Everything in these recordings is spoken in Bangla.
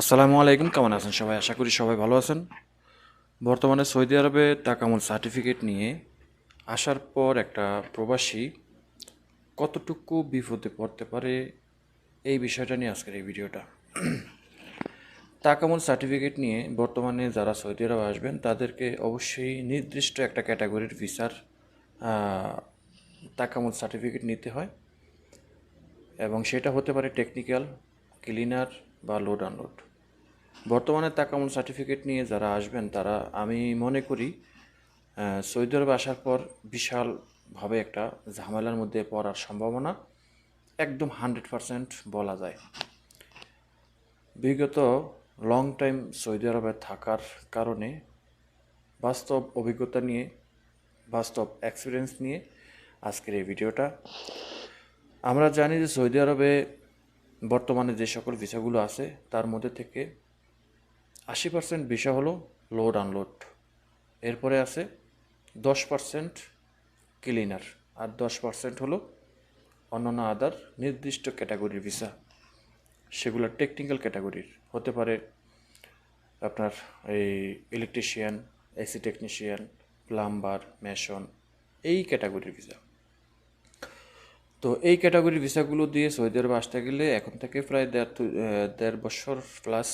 আসসালামু আলাইকুম, কেমন আছেন সবাই? আশা করি সবাই ভালো আছেন। বর্তমানে সৌদি আরবে তাকামুল সার্টিফিকেট নিয়ে আসার পর একটা প্রবাসী কতটুকু বিপদে পড়তে পারে এই বিষয়টা নিয়ে আজকের এই ভিডিওটা। তাকামুল সার্টিফিকেট নিয়ে বর্তমানে যারা সৌদি আরবে আসবেন, তাদেরকে অবশ্যই নির্দিষ্ট একটা ক্যাটাগরির ভিসার তাকামুল সার্টিফিকেট নিতে হয় এবং সেটা হতে পারে টেকনিক্যাল ক্লিনার বা লোড আনলোড। বর্তমানে তাকামুল সার্টিফিকেট নিয়ে যারা আসবেন, তারা, আমি মনে করি সৌদি আরবে আসার পর বিশালভাবে একটা ঝামেলার মধ্যে পড়ার সম্ভাবনা একদম হান্ড্রেড পারসেন্ট বলা যায়। বিগত লং টাইম সৌদি আরবে থাকার কারণে বাস্তব অভিজ্ঞতা নিয়ে, বাস্তব এক্সপিরিয়েন্স নিয়ে আজকের এই ভিডিওটা। আমরা জানি যে সৌদি আরবে বর্তমানে যে সকল ভিসাগুলো আছে, তার মধ্যে থেকে আশি পার্সেন্ট ভিসা হলো লোড আনলোড এরপরে আছে দশ পার্সেন্ট ক্লিনার আর দশ পার্সেন্ট হলো অন্যান্য আদার নির্দিষ্ট ক্যাটাগরির ভিসা সেগুলো টেকনিক্যাল ক্যাটাগরির হতে পারে আপনার এই electrician AC technician plumber mason এই ক্যাটাগরির ভিসা তো এই ক্যাটাগরির ভিসাগুলো দিয়ে সৌদি আরবে আসতে গেলে এখন থেকে প্রায় দেড় দেড় বছর প্লাস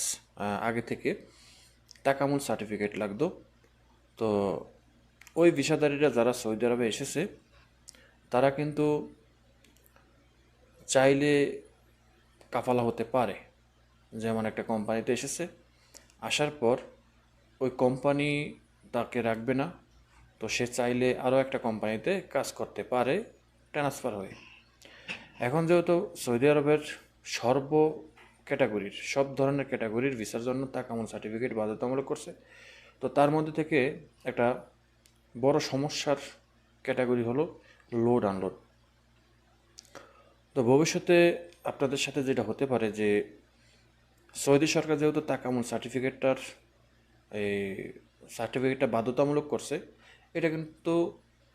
আগে থেকে তাকামুল সার্টিফিকেট লাগতো। তো ওই ভিসাদারীরা যারা সৌদি আরবে এসেছে, তারা কিন্তু চাইলে কাফালা হতে পারে। যেমন একটা কোম্পানিতে এসেছে, আসার পর ওই কোম্পানি তাকে রাখবে না, তো সে চাইলে আরও একটা কোম্পানিতে কাজ করতে পারে ট্রান্সফার হয়ে। এখন যেহেতু সৌদি আরবের সর্ব ক্যাটাগরির, সব ধরনের ক্যাটাগরির ভিসার জন্য তাকামুল সার্টিফিকেট বাধ্যতামূলক করছে, তো তার মধ্যে থেকে একটা বড় সমস্যার ক্যাটাগরি হলো লোড আনলোড। তো ভবিষ্যতে আপনাদের সাথে যেটা হতে পারে যে সৌদি সরকার যেহেতু তা তাকামুল সার্টিফিকেটটার এই সার্টিফিকেটটা বাধ্যতামূলক করছে, এটা কিন্তু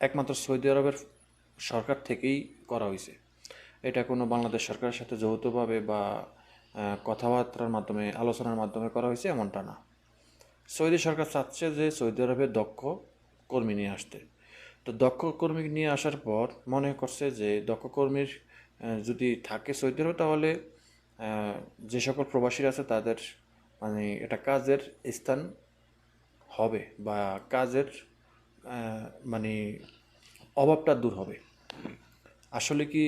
একমাত্র সৌদি আরবের সরকার থেকেই করা হয়েছে। এটা কোনো বাংলাদেশ সরকারের সাথে যৌথভাবে বা কথাবার্তার মাধ্যমে, আলোচনার মাধ্যমে করা হয়েছে এমনটা না। সৌদি সরকার চাচ্ছে যে সৌদি আরবে দক্ষ কর্মী নিয়ে আসতে। তো দক্ষ কর্মী নিয়ে আসার পর মনে করছে যে দক্ষ কর্মীর যদি থাকে সৌদি আরবে তাহলে যে সকল প্রবাসীরা আছে তাদের মানে এটা কাজের স্থান হবে বা কাজের মানে অভাবটা দূর হবে। আসলে কি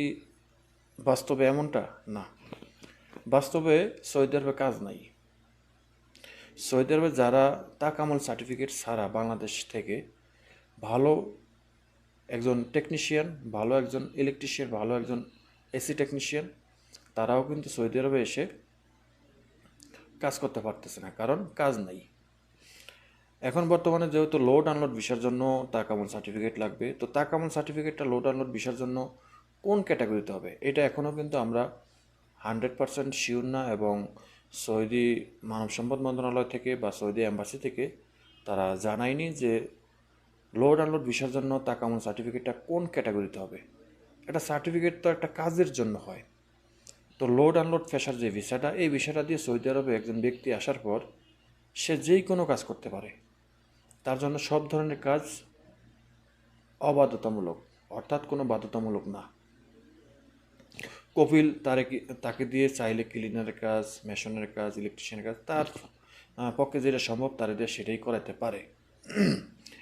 বাস্তবে এমনটা? না। বাস্তবে সৌদি আরবে কাজ নাই। সৌদি আরবে যারা তাকামল সার্টিফিকেট ছাড়া বাংলাদেশ থেকে ভালো একজন টেকনিশিয়ান ভালো একজন ইলেকট্রিশিয়ান ভালো একজন এসি টেকনিশিয়ান তারাও কিন্তু সৌদি আরবে এসে কাজ করতে পারতেছে না, কারণ কাজ নাই। এখন বর্তমানে যেহেতু লোড আনলোড ভিসার জন্য তাকামল সার্টিফিকেট লাগবে, তো তাকামল সার্টিফিকেটটা লোড আনলোড ভিসার জন্য কোন ক্যাটাগরিতে হবে? এটা এখনও কিন্তু আমরা হান্ড্রেড পার্সেন্ট শিওর না এবং সৌদি মানব সম্পদ মন্ত্রণালয় থেকে বা সৌদি অ্যাম্বাসি থেকে তারা জানায়নি যে লোড আনলোড ভিসার জন্য তাকামল সার্টিফিকেটটা কোন ক্যাটাগরিতে হবে। এটা সার্টিফিকেট তো একটা কাজের জন্য হয়। তো লোড আনলোড ফেসার যে ভিসাটা এই ভিসাটা দিয়ে সৌদি আরবে একজন ব্যক্তি আসার পর সে যেই কোনো কাজ করতে পারে। তার জন্য সব ধরনের কাজ অবাধ্যতামূলক, অর্থাৎ কোনো বাধ্যতামূলক না। কপিল তারে তাকে দিয়ে চাইলে ক্লিনারের কাজ, মেশনের কাজ, ইলেকট্রিশিয়ানের কাজ, তার পক্ষে যেটা সম্ভব তারে দিয়ে সেটাই করাতে পারে।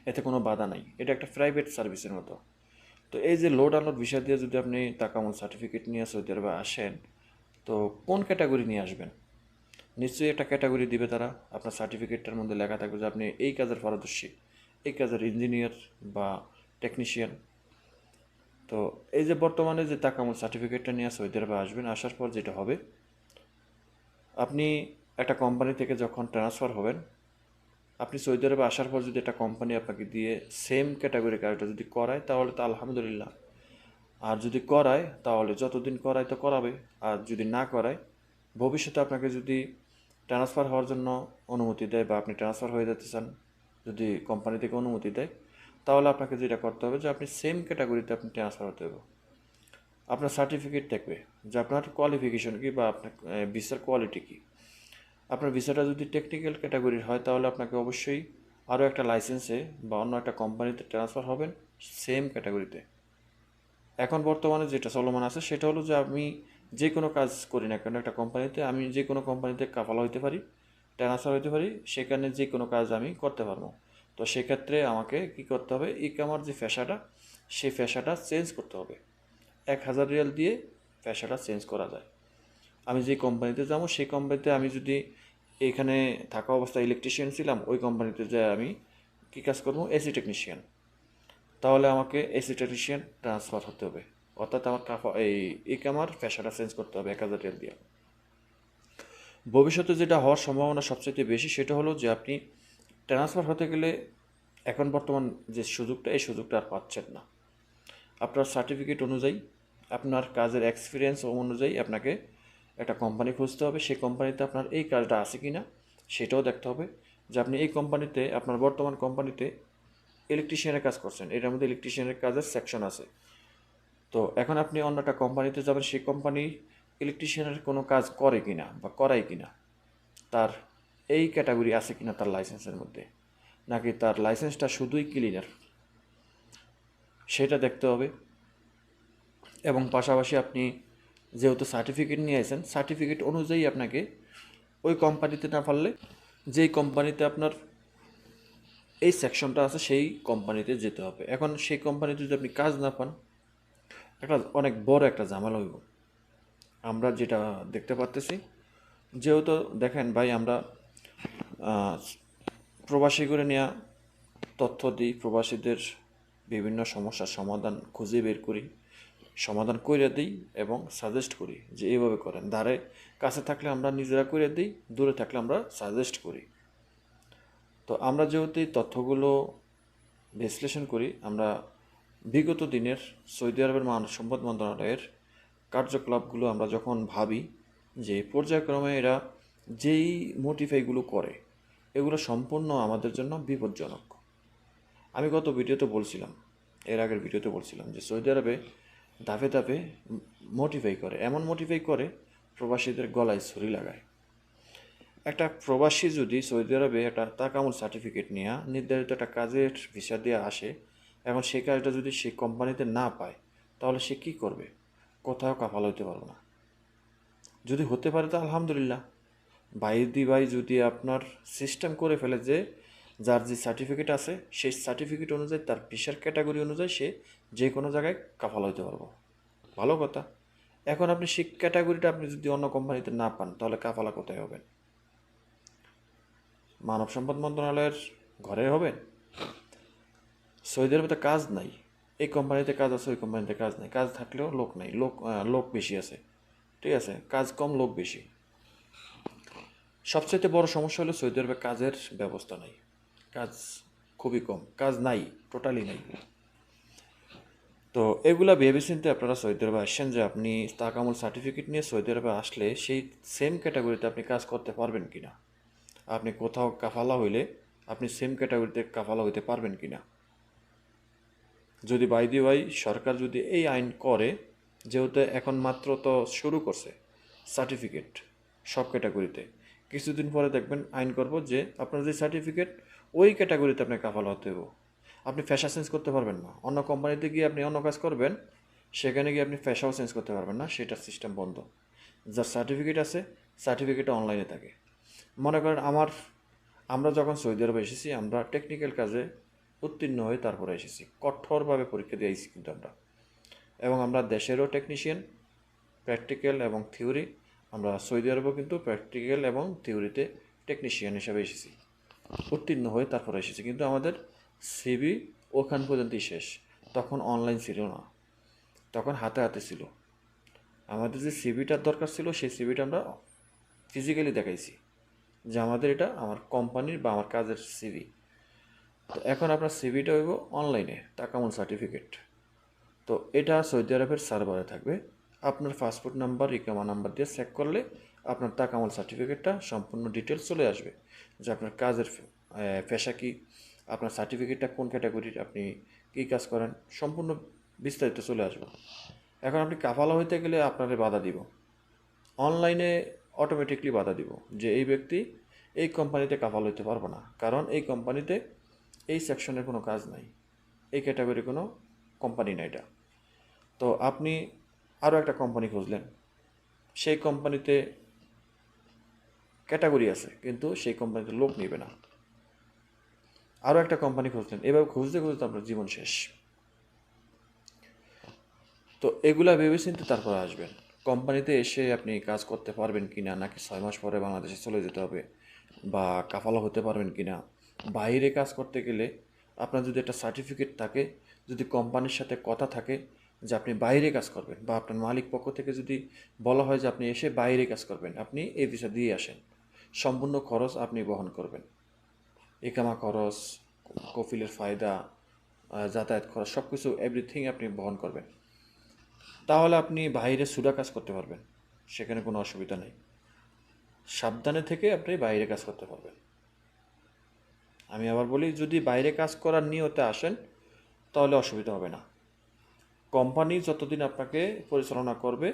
এতে কোনো বাধা নাই। এটা একটা প্রাইভেট সার্ভিসের মতো। তো এই যে লোড আনলোড বিষয় দিয়ে যদি আপনি তাকামল সার্টিফিকেট নিয়ে সৌদি আরবে আসেন, তো কোন ক্যাটাগরি নিয়ে আসবেন? নিশ্চয়ই একটা ক্যাটাগরি দিবে তারা। আপনার সার্টিফিকেটটার মধ্যে লেখা থাকবে যে আপনি এই কাজের পারদর্শী, এই কাজের ইঞ্জিনিয়ার বা টেকনিশিয়ান তো এই যে বর্তমানে যে তাকামল সার্টিফিকেটটা নিয়ে সৌদি আরবে আসবেন। আসার পর যেটা হবে, আপনি একটা কোম্পানি থেকে যখন ট্রান্সফার হবেন, আপনি সৌদি আরবে আসার পর যদি একটা কোম্পানি আপনাকে দিয়ে সেম ক্যাটাগরি কাজটা যদি করায়, তাহলে তো আলহামদুলিল্লাহ। আর যদি করায়, তাহলে যতদিন করায় তো করাবে। আর যদি না করায়, ভবিষ্যতে আপনাকে যদি ট্রান্সফার হওয়ার জন্য অনুমতি দেয় বা আপনি ট্রান্সফার হয়ে যেতে চান, যদি কোম্পানি থেকে অনুমতি দেয় তাহলে আপনাকে যেটা করতে হবে যে আপনি সেম ক্যাটাগরিতে আপনি ট্রান্সফার হতে হবে। আপনার সার্টিফিকেট দেখবে যে আপনার কোয়ালিফিকেশন কী বা আপনার ভিসার কোয়ালিটি কী। আপনার ভিসাটা যদি টেকনিক্যাল ক্যাটাগরির হয়, তাহলে আপনাকে অবশ্যই আরও একটা লাইসেন্সে বা অন্য একটা কোম্পানিতে ট্রান্সফার হবেন সেম ক্যাটাগরিতে এখন বর্তমানে যেটা চলমান আছে, সেটা হলো যে আমি যে কোনো কাজ করি না কেন একটা কোম্পানিতে আমি যে কোনো কোম্পানিতে কাফালা হইতে পারি ট্রান্সফার হইতে পারি, সেখানে যে কোনো কাজ আমি করতে পারব। তো সেক্ষেত্রে আমাকে কি করতে হবে? ই কামার যে ফ্যাশাটা সেই ফ্যাশাটা চেঞ্জ করতে হবে। এক হাজার রিয়াল দিয়ে ফ্যাশাটা চেঞ্জ করা যায়। আমি যে কোম্পানিতে যাব, সেই কোম্পানিতে আমি যদি এখানে থাকা অবস্থায় ইলেকট্রিশিয়ান ছিলাম, ওই কোম্পানিতে যাই আমি কী কাজ করব? এসি টেকনিশিয়ান তাহলে আমাকে এসি টেকনিশিয়ান ট্রান্সফার হতে হবে। অর্থাৎ আমার কাফা, এই ইকামার পেশাটা চেঞ্জ করতে হবে এক হাজার রিয়াল দিয়ে। ভবিষ্যতে যেটা হওয়ার সম্ভাবনা সবচেয়ে বেশি সেটা হলো যে আপনি ট্রান্সফার হতে গেলে এখন বর্তমান যে সুযোগটা, এই সুযোগটা আর পাচ্ছেন না। আপনার সার্টিফিকেট অনুযায়ী, আপনার কাজের এক্সপিরিয়েন্স অনুযায়ী আপনাকে একটা কোম্পানি খুঁজতে হবে। সেই কোম্পানিতে আপনার এই কাজটা আছে কি না সেটাও দেখতে হবে। যে আপনি এই কোম্পানিতে আপনার বর্তমান কোম্পানিতে ইলেকট্রিশিয়ানের কাজ করছেন। এটার মধ্যে ইলেকট্রিশিয়ানের কাজের সেকশন আছে। তো এখন আপনি অন্য একটা কোম্পানিতে যাবেন, সেই কোম্পানি ইলেকট্রিশিয়ানের কোনো কাজ করে কি না বা করায় কি না তার এই ক্যাটাগরি আছে কি না তার লাইসেন্সের মধ্যে? নাকি তার লাইসেন্সটা শুধুই ক্লিনার? সেটা দেখতে হবে। এবং পাশাপাশি আপনি যেহেতু সার্টিফিকেট নিয়ে আসেন সার্টিফিকেট অনুযায়ী আপনাকে ওই কোম্পানিতে না পারলে, যেই কোম্পানিতে আপনার এই সেকশনটা আছে, সেই কোম্পানিতে যেতে হবে। এখন সেই কোম্পানিতে যদি আপনি কাজ না পান, একটা অনেক বড় একটা ঝামেলা হইব। আমরা যেটা দেখতে পারতেছি, যেহেতু দেখেন ভাই, আমরা প্রবাসী করে নেওয়া তথ্য দিই, প্রবাসীদের বিভিন্ন সমস্যার সমাধান খুঁজে বের করি, সমাধান করে দিই এবং সাজেস্ট করি যে এইভাবে করেন। ধারে কাছে থাকলে আমরা নিজেরা করে দিই, দূরে থাকলে আমরা সাজেস্ট করি। তো আমরা যেহেতু এই তথ্যগুলো বিশ্লেষণ করি, আমরা বিগত দিনের সৌদি আরবের মানব সম্পদ মন্ত্রণালয়ের কার্যকলাপগুলো আমরা যখন ভাবি যে পর্যায়ক্রমে এরা যেই মোটিফাইগুলো করে এগুলো সম্পূর্ণ আমাদের জন্য বিপজ্জনক। আমি গত ভিডিওতে বলছিলাম, এর আগের ভিডিওতে বলছিলাম যে সৌদি আরবে ধাপে ধাপে মোটিফাই করে, এমন মোটিফাই করে প্রবাসীদের গলায় ছুরি লাগায়। একটা প্রবাসী যদি সৌদি আরবে একটা তাকামুল সার্টিফিকেট নিয়ে, নির্ধারিত একটা কাজের ভিসা দিয়ে আসে, এখন সেই কাজটা যদি সে কোম্পানিতে না পায়, তাহলে সে কী করবে? কোথাও কাফাল হইতে পারবে না। যদি হতে পারে তো আলহামদুলিল্লাহ। ভাই যদি আপনার সিস্টেম করে ফেলে যে, যার যে সার্টিফিকেট আছে, সেই সার্টিফিকেট অনুযায়ী, তার পেশার ক্যাটাগরি অনুযায়ী সে যে কোনো জায়গায় কাফাল হইতে পারব। ভালো কথা। এখন আপনি সেই ক্যাটাগরিটা আপনি যদি অন্য কোম্পানিতে না পান, তাহলে কাফালা কোথায় হবেন? মানব সম্পদ মন্ত্রণালয়ের ঘরে হবেন? সৌদি আরবে কাজ নাই। এই কোম্পানিতে কাজ আছে, ওই কোম্পানিতে কাজ নাই। কাজ থাকলেও লোক নাই। লোক লোক বেশি আছে। ঠিক আছে? কাজ কম, লোক বেশি। সবচেয়ে বড় সমস্যা হলো সৌদি আরবে কাজের ব্যবস্থা নাই। কাজ খুবই কম। কাজ নাই টোটালি নাই। তো এগুলা ভেবে চিন্তে আপনারা সৌদি আরবে আসছেন যে আপনি তাকামুল সার্টিফিকেট নিয়ে সৌদি আরবে আসলে সেই সেম ক্যাটাগরিতে আপনি কাজ করতে পারবেন কিনা? আপনি কোথাও কাফালা হইলে আপনি সেম ক্যাটাগরিতে কাফালা হইতে পারবেন কি না যদি বাইদি ভাই সরকার যদি এই আইন করে, যেহেতু এখন মাত্র তো শুরু করছে সার্টিফিকেট সব ক্যাটাগরিতে কিছুদিন পরে দেখবেন আইন করব যে আপনার যে সার্টিফিকেট ওই ক্যাটাগরিতে আপনি কাফালা হতে হবে আপনি ফ্যাশা চেঞ্জ করতে পারবেন না। অন্য কোম্পানিতে গিয়ে আপনি অন্য কাজ করবেন, সেখানে গিয়ে আপনি ফ্যাশাও চেঞ্জ করতে পারবেন না, সেটার সিস্টেম বন্ধ। যার সার্টিফিকেট আছে সার্টিফিকেটটা অনলাইনে থাকে। মনে করেন আমার, আমরা যখন সৌদি আরবে এসেছি, আমরা টেকনিক্যাল কাজে উত্তীর্ণ হয়ে তারপরে এসেছি। কঠোরভাবে পরীক্ষা দিয়ে এসেছি কিন্তু আমরা। এবং আমরা দেশেরও টেকনিশিয়ান প্র্যাকটিক্যাল এবং থিওরি আমরা সৌদি আরবেও কিন্তু প্র্যাকটিক্যাল এবং থিওরিতে টেকনিশিয়ান হিসাবে এসেছি। উত্তীর্ণ হয়ে তারপরে এসেছি। কিন্তু আমাদের সিবি ওখান পর্যন্তই শেষ। তখন অনলাইন ছিল না। তখন হাতে হাতে ছিল। আমাদের যে সিবিটার দরকার ছিল, সেই সিবিটা আমরা ফিজিক্যালি দেখাইছি যে আমাদের এটা আমার কোম্পানির বা আমার কাজের সিভি তো এখন আপনার সিভিটা হইব অনলাইনে তাকামুল সার্টিফিকেট তো এটা সৌদি আরবের সার্ভারে থাকবে। আপনার পাসপোর্ট নাম্বার ইকামা নাম্বার দিয়ে চেক করলে আপনার তাকামুল সার্টিফিকেটটা সম্পূর্ণ ডিটেলস চলে আসবে। যে আপনার কাজের পেশা কী, আপনার সার্টিফিকেটটা কোন ক্যাটাগরির আপনি কী কাজ করেন, সম্পূর্ণ বিস্তারিত চলে আসবে। এখন আপনি কাফালা হইতে গেলে আপনারে বাধা দিব। অনলাইনে অটোমেটিকলি বাধা দিব যে এই ব্যক্তি এই কোম্পানিতে কাফাল হইতে পারব না। কারণ এই কোম্পানিতে এই সেকশনের কোনো কাজ নাই। এই ক্যাটাগরি কোনো কোম্পানি না এটা। তো আপনি আরও একটা কোম্পানি খুঁজলেন। সেই কোম্পানিতে ক্যাটাগরি আছে, কিন্তু সেই কোম্পানিতে লোক নেবে না। আরও একটা কোম্পানি খুঁজলেন। এভাবে খুঁজতে খুঁজতে আপনার জীবন শেষ। তো এগুলা ভেবেচিন্তে তারপর আসবেন। কোম্পানিতে এসে আপনি কাজ করতে পারবেন কি না নাকি ছয় মাস পরে বাংলাদেশে চলে যেতে হবে, বা কাফালা হতে পারবেন কি না বাইরে কাজ করতে গেলে আপনার যদি একটা সার্টিফিকেট থাকে, যদি কোম্পানির সাথে কথা থাকে যে আপনি বাইরে কাজ করবেন বা আপনার মালিক পক্ষ থেকে যদি বলা হয় যে আপনি এসে বাইরে কাজ করবেন, আপনি এই ভিসা দিয়ে আসেন। সম্পূর্ণ খরচ আপনি বহন করবেন। একামা খরচ, কফিলের ফায়দা যাতায়াত খরচ সব কিছু এভরিথিং আপনি বহন করবেন। তাহলে আপনি বাইরে সুরা কাজ করতে পারবেন, সেখানে কোনো অসুবিধা নেই। সাবধানে থেকে আপনি বাইরে কাজ করতে পারবেন। আমি আবার বলি, যদি বাইরে কাজ করার নিয়তে আসেন, তাহলে অসুবিধা হবে না। কোম্পানি যতদিন আপনাকে পরিচালনা করবে,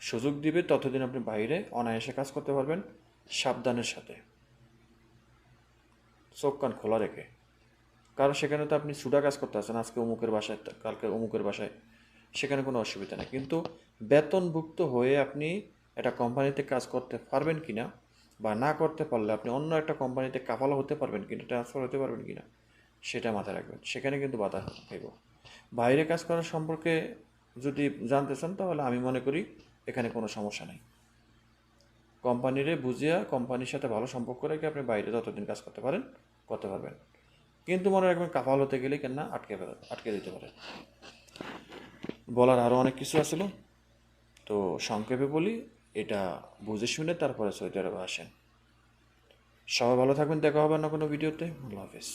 সুযোগ দিবে, ততদিন আপনি বাইরে অনায়াসে কাজ করতে পারবেন, সাবধানের সাথে। চোখ কান খোলা রেখে। কারণ সেখানে তো আপনি সুডা কাজ করতে আসেন, আজকে অমুকের বাসায় কালকে অমুকের বাসায়, সেখানে কোনো অসুবিধা নেই। কিন্তু বেতনভুক্ত হয়ে আপনি একটা কোম্পানিতে কাজ করতে পারবেন কি না বা না করতে পারলে আপনি অন্য একটা কোম্পানিতে কাফালা হতে পারবেন কিনা ট্রান্সফার হতে পারবেন কিনা, সেটা মাথায় রাখবেন। সেখানে কিন্তু বাধা খাইব বাইরে কাজ করার সম্পর্কে যদি জানতে চান, তাহলে আমি মনে করি এখানে কোনো সমস্যা নেই। কোম্পানিরে বুঝিয়া কোম্পানির সাথে ভালো সম্পর্ক রেখে আপনি বাইরে যতদিন কাজ করতে পারেন, করতে পারবেন। কিন্তু মনে রাখবেন, কাফাল হতে গেলে কেন না আটকে আটকে দিতে পারে। বলার আরও অনেক কিছু আছিল তো সংক্ষেপে বলি, এটা বুঝে শুনে তারপরে সৌদি আরবে আসেন। সবাই ভালো থাকবেন, দেখা হবে না কোনো ভিডিওতে। আল্লাহ হাফেজ।